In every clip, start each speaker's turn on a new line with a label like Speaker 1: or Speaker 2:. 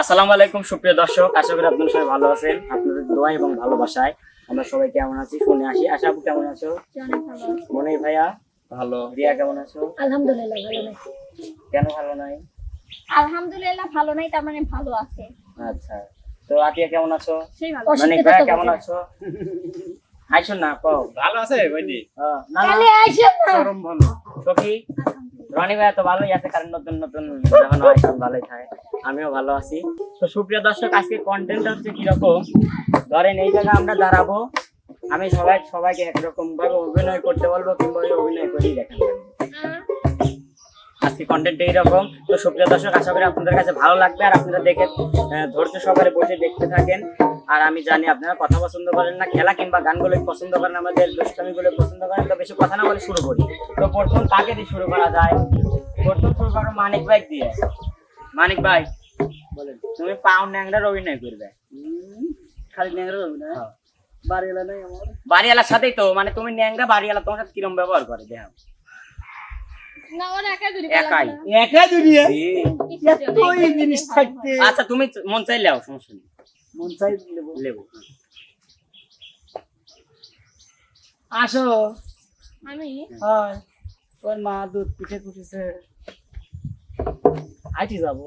Speaker 1: আসসালামু আলাইকুম সুপ্রিয় দর্শক। আশা করি আপনারা সবাই ভালো আছেন। আপনাদের দোয়া এবং ভালোবাসায় আমরা সবাই কেমন আছি শুনে আসি। আশা আপু কেমন আছো? মনে ভাইয়া
Speaker 2: ভালো।
Speaker 1: রিয়া কেমন আছো?
Speaker 3: আলহামদুলিল্লাহ ভালো নাই
Speaker 1: কেন ভালো নাই?
Speaker 3: আলহামদুলিল্লাহ ভালো নাই তার মানে ভালো আছে।
Speaker 1: আচ্ছা। তো আতিয়া কেমন আছো?
Speaker 3: সেই ভালো।
Speaker 1: মানে ভাইয়া কেমন আছো? আইসো না কও।
Speaker 2: ভালো আছে বইনি
Speaker 1: আহ, না না।
Speaker 3: কালে না।
Speaker 2: গরম ভালো।
Speaker 1: সখী? রনি ভাইয়া তো ভালোই আছে, কারণ নতুন নতুন যখন হয় সব ভালোই থাকে। আমিও ভালো আছি। তো সুপ্রিয় দর্শক, আজকে কন্টেন্ট হচ্ছে কীরকম? ধরেন এই জায়গায় আমরা দাঁড়াবো, আমি সবাই সবাইকে একরকম ভাবে অভিনয় করতে বলব কিংবা অভিনয় করেই দেখাবো। আজকে কন্টেন্ট এইরকম। তো সুপ্রিয় দর্শক আশা করি আপনাদের কাছে ভালো লাগবে আর আপনারা দেখে ধৈর্য সহকারে বসে দেখতে থাকেন। আর আমি জানি আপনারা কথা পছন্দ করেন না খেলা কিংবা গানগুলো পছন্দ করেন আমাদের দুষ্টামিগুলো পছন্দ করেন। তো বেশি কথা না বলে শুরু করি। তো প্রথম কাকে দিয়ে শুরু করা যায়? প্রথম শুরু করো মানিক ভাই দিয়ে। মানিক ভাই বলেন। তুমি পাও ন্যাংরার অভিনয় করবে।
Speaker 4: খালি ন্যাংরা হবে না
Speaker 1: হ্যাঁ।
Speaker 4: বাড়িওয়ালা নাই আমার।
Speaker 1: বাড়িওয়ালার সাথেই তো মানে তুমি ন্যাংরা বাড়িওয়ালা তোমার সাথে কিরম ব্যবহার করে? দেখো একাই
Speaker 4: একা দুনিয়া এতই জিনিস থাকতে।
Speaker 1: আচ্ছা তুমি মন আও সমস্যা নেই।
Speaker 4: মন চাই
Speaker 1: লেবু।
Speaker 4: আসো।
Speaker 3: আমি?
Speaker 4: হয়। তোর মা দুধ পিঠে কুটিছে আইটি যাব।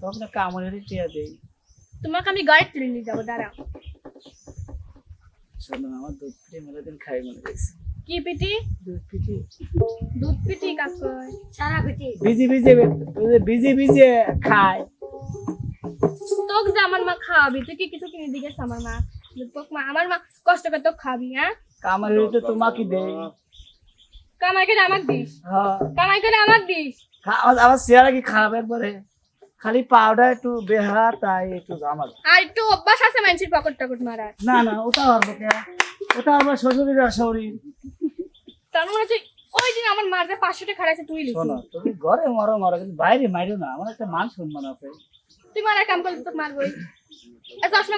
Speaker 4: তখন কামড়ের টিয়া দেই।
Speaker 3: তোমাকে আমি গাড়ি তুলে নিয়ে যাব দাঁড়াও।
Speaker 4: শোনো আমার দুধ পিঠে মেলা দিন খাই মনে গেছে
Speaker 3: কি পিটি
Speaker 4: দুধ পিঠে।
Speaker 3: দুধ পিটি কাকই সারা পিটি
Speaker 4: ভিজে ভিজে ওই যে ভিজে ভিজে খায়।
Speaker 3: তোকে যে আমার মা খাওয়াবি তুই কি কিছু কিনে দিয়েছিস আমার মা? তোকে মা আমার মা কষ্ট করে তোকে খাবি হ্যাঁ?
Speaker 4: তো তোমাকে দেই
Speaker 3: কামাই করে আমাক দিস।
Speaker 4: হ্যাঁ।
Speaker 3: কামাই করে আমাক দিস।
Speaker 4: আমার- আমার চেহারা কি খারাপ একবারে? খালি পাউডার একটু বেহা তাই একটু জামাল
Speaker 3: আর একটু অভ্যাস আছে মানুষের পকেট টকট মারার।
Speaker 4: না না ওটা পারব ওটা আমার শ্বশুরের শরীর
Speaker 3: তার মানে হচ্ছে ওই দিন আমার মার যে পাঁচশো টাকা খারাইছে তুই লিখি
Speaker 4: শোনো তুমি ঘরে মরো মরো কিন্তু বাইরে মাইরো না আমার একটা মান সম্মান আছে।
Speaker 3: তুই মারা কাম করলে তোকে মারবই এ চশমা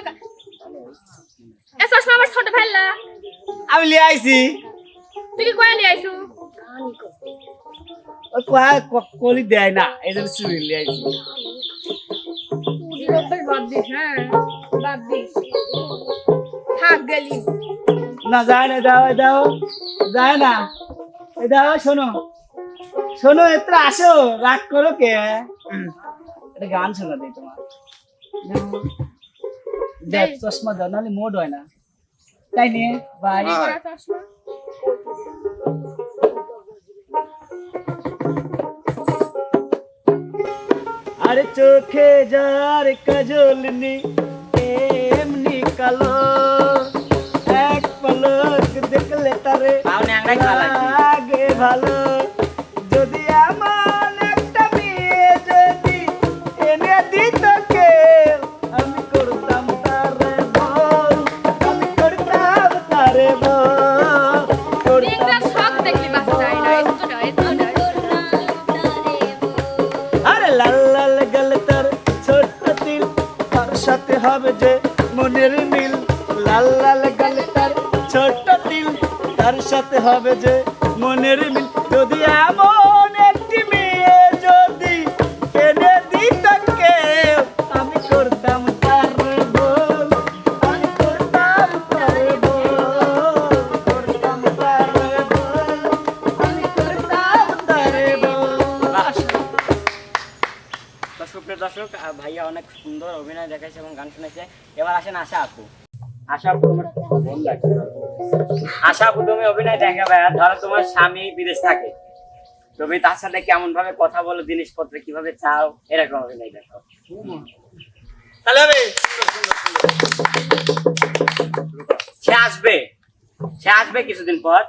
Speaker 3: এ চশমা আমার ছোট ফেললা
Speaker 4: আমি লিয়ে আইছি।
Speaker 3: তুই কি কয়ে নিয়ে আইসু
Speaker 4: ওই কয়া- কলি দেয় না এই জন্য চুরি লিয়ে আইছি।
Speaker 3: বাদ দিস হ্যাঁ? বাদ দিস। থাক গেলি।
Speaker 4: না যায় না দাও দাও যায় না। এই দাও শোনো। শোনো এত্র আসো রাগ করো কে? একটা গান শোনা দেই তোমার। দেখ চশমা দাও নাহলে মোড হয় না। তাই নিয়ে বাই।
Speaker 3: চশমা?
Speaker 4: আরে চোখে যার কাজল নি এমনি কালো। পলক দেখলে তারে লাগে ভালো। যদি আমার হবে যে মনের মিল। যদি এমন
Speaker 1: আশা আপু অভিনয় দেখাবে আর ধরো তোমার স্বামী বিদেশ থাকে। তুমি তার সাথে কেমন ভাবে কথা বলো, জিনিসপত্র কীভাবে চাও, এরকম অভিনয় হবে সে আসবে। সে আসবে কিছুদিন পর।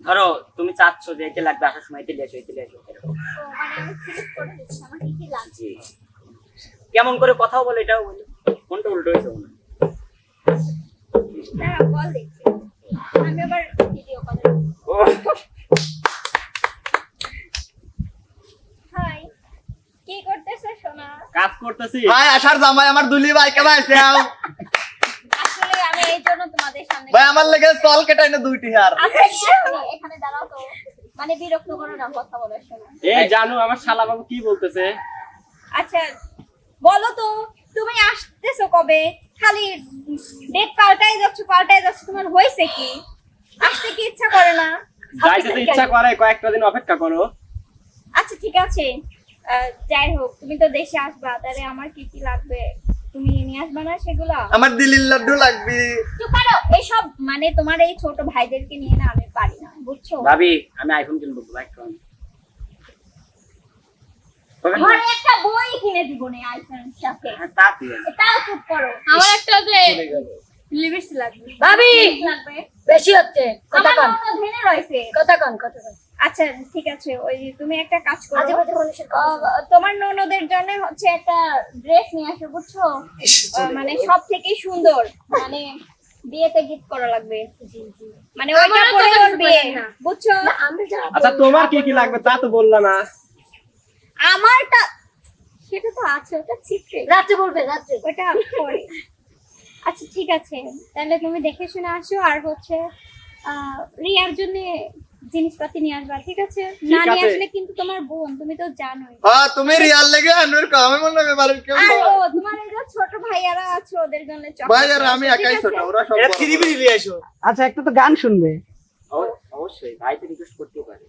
Speaker 1: ধরো, তুমি চাচ্ছ যে এতে লাগবে, আসার সময় এতে এসো এতে এসো কেমন করে কথাও বলে এটাও বলি। কোনটা উল্টো হয়েছে কাজ করতেছি।
Speaker 2: ভাই আসার জামাই আমার দুলি ভাই কেমন আছে
Speaker 3: আসলে আমি এই জন্য তোমাদের সামনে
Speaker 2: ভাই আমার লেগে চল কেটে এনে দুইটি হার।
Speaker 3: আচ্ছা, এখানে- এখানে দাঁড়াও তো মানে বিরক্ত করো না কথা বলার সময়
Speaker 1: এই জানু আমার শালা বাবু কি বলতেছে?
Speaker 3: আচ্ছা বলো তো
Speaker 5: তুমি আসতেছো কবে? খালি ডেট পাল্টাই যাচ্ছ পাল্টাই যাচ্ছ তোমার হয়েছে কি? আসতে কি ইচ্ছা করে না?
Speaker 2: যাইতে তো ইচ্ছা করে কয়েকটা দিন অপেক্ষা করো।
Speaker 5: আচ্ছা ঠিক আছে। যাই হোক তুমি তো দেশে আসবা তাহলে আমার কি কি লাগবে? তুমি নিয়ে আসবা না সেগুলো?
Speaker 2: আমার দিলির লাড্ডু লাগবে।
Speaker 5: চুপ করো এসব মানে তোমার এই ছোট ভাইদেরকে নিয়ে না আমি পারি না বুঝছ?
Speaker 1: ভাবি আমি আইফোন কিনবো ব্ল্যাক ফোন
Speaker 5: ঘরে একটা বই কিনে দিব না আইফোন সাথে।
Speaker 1: তা কি আছে?
Speaker 5: তাও চুপ করো।
Speaker 3: আমার একটা যে লিপস্টিক লাগবে।
Speaker 6: ভাবি!
Speaker 5: লাগবে?
Speaker 6: বেশি হচ্ছে। কথা কন।
Speaker 5: ধেনে রয়েছে।
Speaker 6: কথা কন কথা কন।
Speaker 5: আচ্ছা ঠিক আছে ওই তুমি একটা কাজ করো।
Speaker 6: আজে বাজে মানুষের কথা শোনো।
Speaker 5: আহ, তোমার ননদের জন্য হচ্ছে একটা ড্রেস নিয়ে আসো বুঝছ? মানে সব থেকে সুন্দর। মানে বিয়েতে গিফট করা লাগবে। মানে ওইটা পরে ওর বিয়ে বুঝছ?
Speaker 2: আচ্ছা তোমার কি কি লাগবে তা তো বললা না।
Speaker 5: আমারটা সেটা তো আছে ওটা
Speaker 6: রাত্রে বলবে রাত্রে।
Speaker 5: ওটা পরে। আচ্ছা ঠিক আছে। তাহলে তুমি দেখে শুনে আসো আর হচ্ছে আহ, রিয়ার জন্য জিনিসপাতি নিয়ে আসবা ঠিক আছে? না নিয়ে আসলে কিন্তু তোমার বোন তুমি তো জানোই।
Speaker 2: হ্যাঁ তুমি রিয়াল লেগে আনবে কমে মনে বাড়ির কেউ
Speaker 5: আর ও তোমার এই যে ছোট ভাইয়ারা আছে ওদের জন্য chocolate
Speaker 2: ভাই আমি একাই ছোট ওরা সব
Speaker 4: এটা
Speaker 2: বড়।
Speaker 4: থ্রি নিয়ে আসো।
Speaker 7: আচ্ছা একটা তো গান শুনবে।
Speaker 1: অবশ্যই ভাই তো রিকোয়েস্ট করতেই পারে।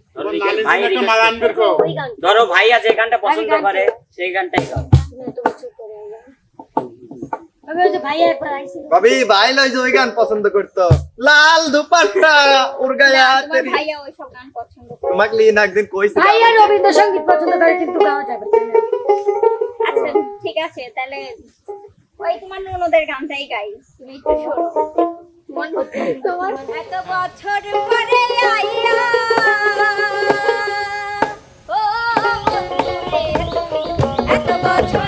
Speaker 1: ধরো ভাই ভাইয়া যে গানটা পছন্দ করে। সেই গানটাই গাও
Speaker 6: না, তুমি চুপ করে যাও। ভাবি ওই যে ভাইয়া একবার আইছিল
Speaker 2: ভাবি ভাই লই যে ওই গান পছন্দ করতো। লাল দুপাট্টা উড়গায়া
Speaker 5: না,
Speaker 2: তেরি।
Speaker 5: ভাইয়া ওইসব গান পছন্দ করে।
Speaker 2: তোমাকে লিন একদিন কইছিল
Speaker 6: ভাইয়া রবীন্দ্রসঙ্গীত পছন্দ করে কিন্তু গাওয়া যাবে
Speaker 5: আচ্ছা ঠিক আছে তাহলে ওই তোমার ননদের গানটাই গাই তুমি একটু শোনো। এত বছর পরে আইয়া ও এত বছর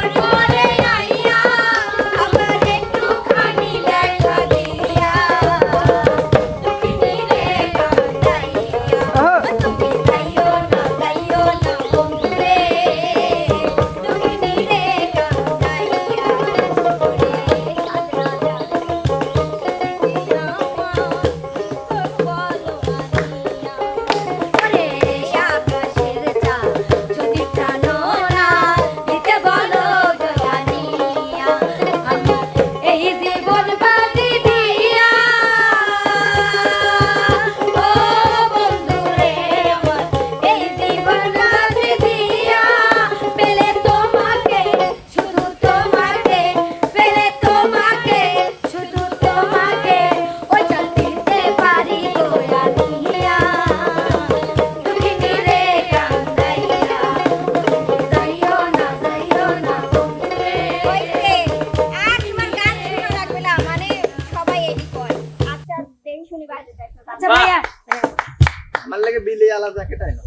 Speaker 2: আলা জ্যাকেট আইনো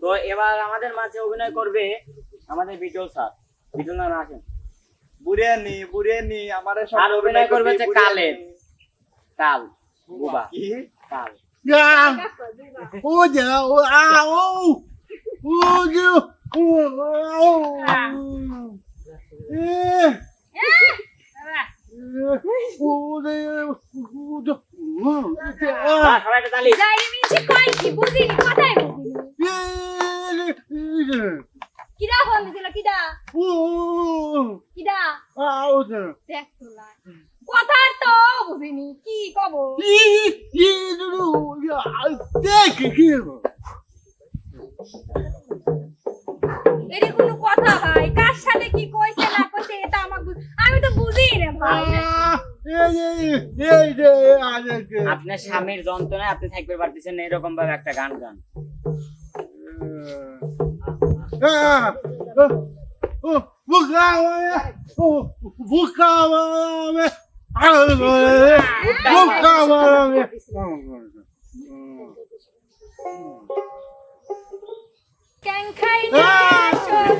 Speaker 1: তো এবার আমাদের মাঝে অভিনয় করবে আমাদের বিটল স্যার। বিটল না আছেন
Speaker 2: বুড়িয়ানি বুড়িয়ানি আমারে সব
Speaker 1: আর অভিনয় করবে
Speaker 2: বুড়িয়ানি।
Speaker 1: কালের। কাল বুবা।
Speaker 2: কি?
Speaker 1: কাল।
Speaker 8: ও যা ও আ ও ও যে ও ও। ও যে ও
Speaker 1: হ্যাঁ,
Speaker 5: কিডা ফোন দিছিল কিডা? কিডা? দেখ তোলা। কথা তো বুঝিনি কি কব? এর কোনো কথা ভাই কার সাথে কি কইছে না কইছে এটা আমার আমি তো বুঝি না ভাই।
Speaker 1: আপনার স্বামীর যন্ত্রণায় আপনি থাকতে পারতেছেন না, এরকম ভাবে একটা গান গান।
Speaker 5: ক্যাং খাই না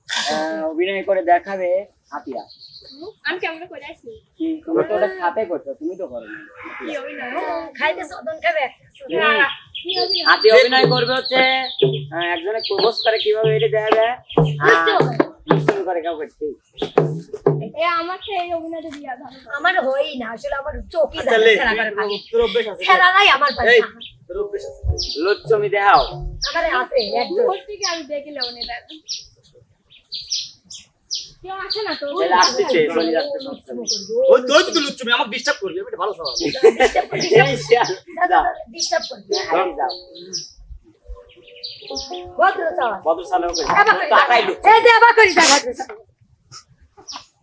Speaker 1: অভিনয় করে দেখাবে হাতিয়া।
Speaker 3: আমি কেমন করে আসি?
Speaker 1: কি তুমি তো ওটা সাথে করছ তুমি তো করো
Speaker 3: কি অভিনয়?
Speaker 5: খাইতে সদন খাবে।
Speaker 3: কি? অভিনয়?
Speaker 1: হাতি অভিনয় করবে হচ্ছে একজনে প্রপোজ করে কীভাবে এটা দেখা যায় করে কেউ করছে
Speaker 3: আমাকে এই অভিনয়টা দিয়া
Speaker 5: আমার হই না আসলে আমার চোখই
Speaker 4: তাহলে
Speaker 5: খেলা
Speaker 4: আছে
Speaker 5: নাই আমার
Speaker 4: আছে
Speaker 1: লুচ্চমি দেখাও
Speaker 5: আমার আছে। একজন
Speaker 3: আমি দেখে লেবো না দাদা কেউ আসে না তো
Speaker 1: তাহলে আসতেছে চলে যাচ্ছে সবসময়।
Speaker 4: ওই তুই তো লুচ্চমি আমাকে ডিস্টার্ব করবি আমি এটা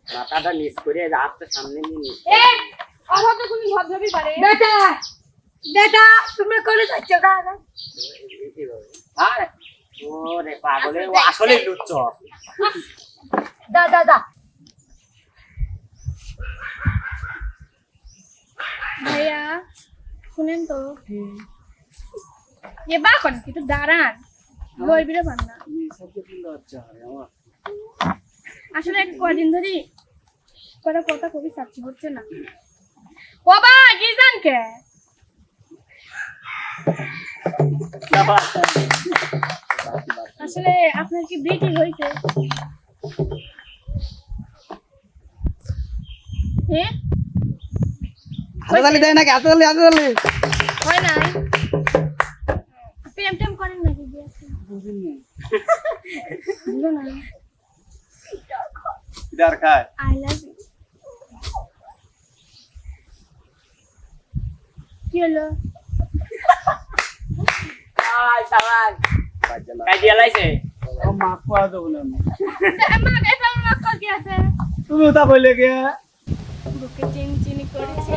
Speaker 1: মাথাটা নিচ করে হাতটা সামনে নিয়ে
Speaker 3: তুমি ভদ্রবি পারে।
Speaker 5: বেটা বেটা তুমি করে যাচ্ছ গা
Speaker 1: আর ওরে পাগলে ও আসলে লুচ্চ
Speaker 5: দা দা দা।
Speaker 3: ভাইয়া শুনেন তো। এ বা করেন একটু দাঁড়ান। বলবিরে পান না। আসলে কদিন ধরে কটা কথা খুবই চাচ্ছি হচ্ছে না। বাবা কি জান কে? আসলে আপনার কি বিয়ে হয়েছে? হ্যাঁ
Speaker 2: হাততালি দেয় নাকি? হাততালি হাততালি।
Speaker 3: হয় নাই? প্রেম টেম করেন নাকি? বিয়ে না
Speaker 2: ডার খায়।
Speaker 3: I love you. কি হলো?
Speaker 1: আয়
Speaker 4: মাফ করে দেবো না।
Speaker 3: মা
Speaker 4: তুমি তা বলে গে
Speaker 3: বুকে চিন চিনি করেছে